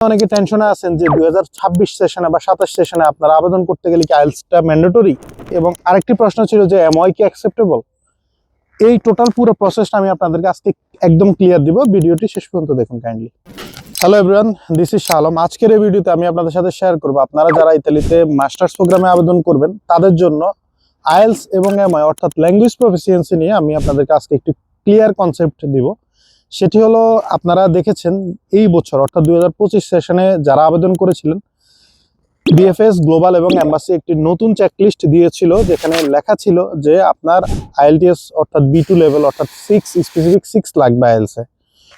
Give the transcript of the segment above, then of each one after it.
অনেকে টেনশনে আছেন যে দুই সেশনে বা সাতাশ সেশনে আপনারা আবেদন করতে গেলে কি আইএলসটা ম্যান্ডেটরি এবং আরেকটি প্রশ্ন ছিল যে এমওয়াই কি অ্যাকসেপ্টেবল এই টোটাল পুরো প্রসেসটা আমি আপনাদেরকে আজকে একদম ক্লিয়ার দিব। ভিডিওটি শেষ পর্যন্ত দেখুন kindly hello everyone this is Shalom আজকের এই ভিডিওতে আমি আপনাদের সাথে শেয়ার করব, আপনারা যারা ইতালিতে মাস্টার্স প্রোগ্রামে আবেদন করবেন, তাদের জন্য আইএলস এবং এমআই অর্থাৎ ল্যাঙ্গুয়েজ প্রফিসিয়েন্সি নিয়ে আমি আপনাদেরকে আজকে একটু ক্লিয়ার কনসেপ্ট দিব। সেটি হলো আপনারা দেখেছেন এই বছর, অর্থাৎ দু হাজার পঁচিশ সেশনে যারা আবেদন করেছিলেন বিএফএস গ্লোবাল এবং এম্বাসি একটি নতুন চেকলিস্ট দিয়েছিল, যেখানে লেখা ছিল যে আপনার আইএলটিএস অর্থাৎ বি টু লেভেল অর্থাৎ সিক্স স্পেসিফিক সিক্স লাগবে আইএলসে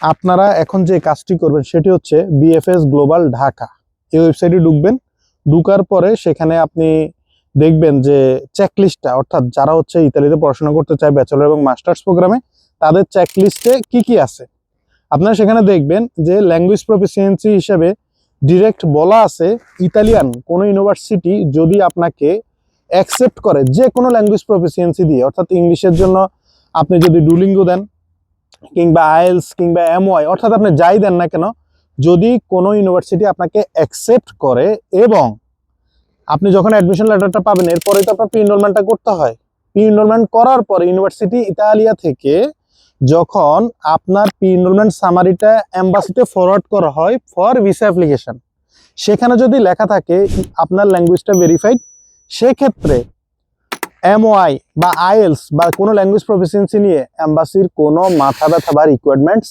আপনারা এখন যে কাজটি করবেন, সেটি হচ্ছে বিএফএস গ্লোবাল ঢাকা এই ওয়েবসাইটে ঢুকবেন, ঢুকার পরে সেখানে আপনি দেখবেন যে চেকলিস্টটা অর্থাৎ যারা হচ্ছে ইতালিতে পড়াশোনা করতে চায় ব্যাচেলর এবং মাস্টার্স প্রোগ্রামে তাদের চেকলিস্টে কি কি আছে? আপনারা সেখানে দেখবেন যে ল্যাঙ্গুয়েজ প্রফিসিয়েন্সি হিসেবে ডিরেক্ট বলা আছে ইতালিয়ান, কোনো ইউনিভার্সিটি যদি আপনাকে অ্যাকসেপ্ট করে যে কোনো ল্যাঙ্গুয়েজ প্রফিসিয়েন্সি দিয়ে, অর্থাৎ ইংলিশের জন্য আপনি যদি ডুলিঙ্গো দেন, কিংবা আইএলস, কিংবা এমওয়াই, অর্থাৎ আপনি যাই দেন না কেন, যদি কোনো ইউনিভার্সিটি আপনাকে অ্যাকসেপ্ট করে এবং আপনি যখন অ্যাডমিশন লেটারটা পাবেন এরপরে তো আপনার প্রি এনরোলমেন্টটা করতে হয়। প্রি এনরোলমেন্ট করার পরে ইউনিভার্সিটি ইতালিয়া থেকে যখন আপনার প্রি এনরোলমেন্ট সামারিটা এম্বাসিতে ফরওয়ার্ড করা হয় ফর ভিসা অ্যাপ্লিকেশন সেখানে যদি লেখা থাকে আপনার ল্যাঙ্গুয়েজটা ভেরিফাইড সেক্ষেত্রে এমওআই বা আইএলস বা কোনো ল্যাঙ্গুয়েজ প্রফিসিয়েন্সি নিয়ে অ্যাম্বাসির কোনো মাথা ব্যথা বা রিকোয়ারমেন্টস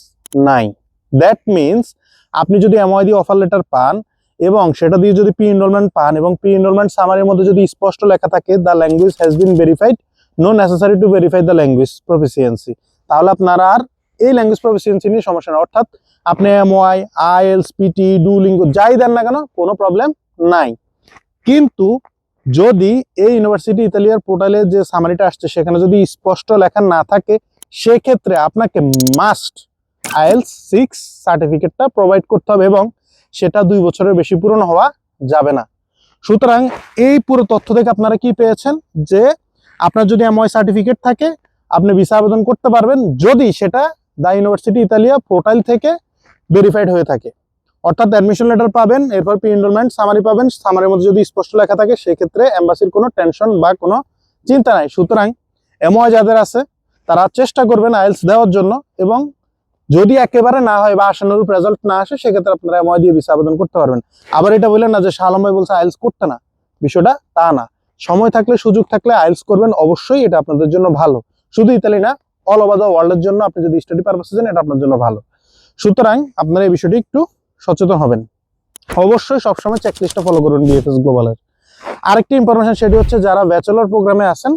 নাই। দ্যাট মিনস আপনি যদি এমওআই দিয়ে অফার লেটার পান এবং সেটা দিয়ে যদি প্রি এনরোলমেন্ট পান এবং প্রি এনরোলমেন্ট সামারির মধ্যে যদি স্পষ্ট লেখা থাকে the language has been verified no necessary to verify the language proficiency তাহলে আপনার আর এই ল্যাঙ্গুয়েজ প্রফিসিয়েন্সি নিয়ে সমস্যা না অর্থাৎ আপনি এমওআই আইএলস পিটি ডুলিঙ্গো যাই দেন না কেন, কোনো প্রবলেম নাই। কিন্তু যদি এই ইউনিভার্সিটি ইতালিয়ার পোর্টালে যে সামারিটা আসছে, সেখানে যদি স্পষ্ট লেখা না থাকে, সেক্ষেত্রে আপনাকে মাস্ট আইএলস সিক্স সার্টিফিকেটটা প্রোভাইড করতে হবে এবং সেটা দুই বছরের বেশি পূরণ হওয়া যাবে না। সুতরাং এই পুরো তথ্য থেকে আপনারা কি পেয়েছেন? যে আপনার যদি এমওয়াই সার্টিফিকেট থাকে আপনি ভিসা আবেদন করতে পারবেন যদি সেটা দা ইউনিভার্সিটি ইতালিয়া পোর্টাল থেকে ভেরিফাইড হয়ে থাকে। অর্থাৎ অ্যাডমিশন লেটার পাবেন, এরপর প্রি এনরোলমেন্ট সামারি পাবেন সামারির মধ্যে যদি স্পষ্ট লেখা থাকে, সেক্ষেত্রে এম্বাসির কোনো টেনশন বা কোনো চিন্তা নাই। সুতরাং এমওয়াই যাদের আছে, তারা চেষ্টা করবেন আইএলস দেওয়ার জন্য এবং যদি একেবারে না হয় বা আশানুরূপ রেজাল্ট না আসে, সেক্ষেত্রে আপনারা এমওয়াই দিয়ে ভিসা আবেদন করতে পারবেন। আবার এটা বললেন না যে শালম ভাই বলছে আইএলস করতে না। বিষয়টা তা না। সময় থাকলে, সুযোগ থাকলে আইএলস করবেন, অবশ্যই এটা আপনাদের জন্য ভালো। শুধু ইতালি না অল ওভার দ্য ওয়ার্ল্ডের জন্য আপনি যদি স্টাডি পারপাসে যান, এটা আপনার জন্য ভালো। সুতরাং আপনারা এই বিষয়টি একটু সচেতন হবেন। অবশ্যই সবসময় চেকলিস্টটা ফলো করুন বিএফএস গ্লোবালের আরেকটি ইনফরমেশন সেটি হচ্ছে, যারা ব্যাচেলর প্রোগ্রামে আছেন,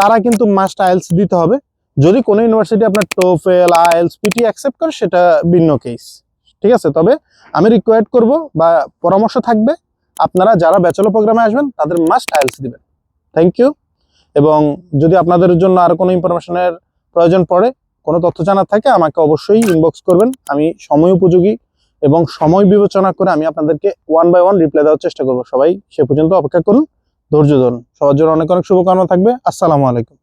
তারা কিন্তু মাস্ট আইএলস দিতে হবে। যদি কোনো ইউনিভার্সিটি আপনার টোফেল আইএলস পিটি অ্যাকসেপ্ট করে, সেটা ভিন্ন কেস ঠিক আছে? তবে আমি রিকোয়ার্ড করব বা পরামর্শ থাকবে, আপনারা যারা ব্যাচেলর প্রোগ্রামে আসবেন, তাদের মাস্ট আইএলস দিবেন। থ্যাংক ইউ এবং যদি আপনাদের জন্য আর কোনো ইনফরমেশনের প্রয়োজন পড়ে, কোনো তথ্য জানার থাকে, আমাকে অবশ্যই ইনবক্স করবেন। আমি সময় উপযোগী এবং সময় বিবেচনা করে আমি আপনাদেরকে ওয়ান বাই ওয়ান রিপ্লাই দেওয়ার চেষ্টা করব। সবাই সে পর্যন্ত অপেক্ষা করুন। ধৈর্য ধরুন। সবার জন্য অনেক অনেক শুভকামনা থাকবে। আসসালামু আলাইকুম।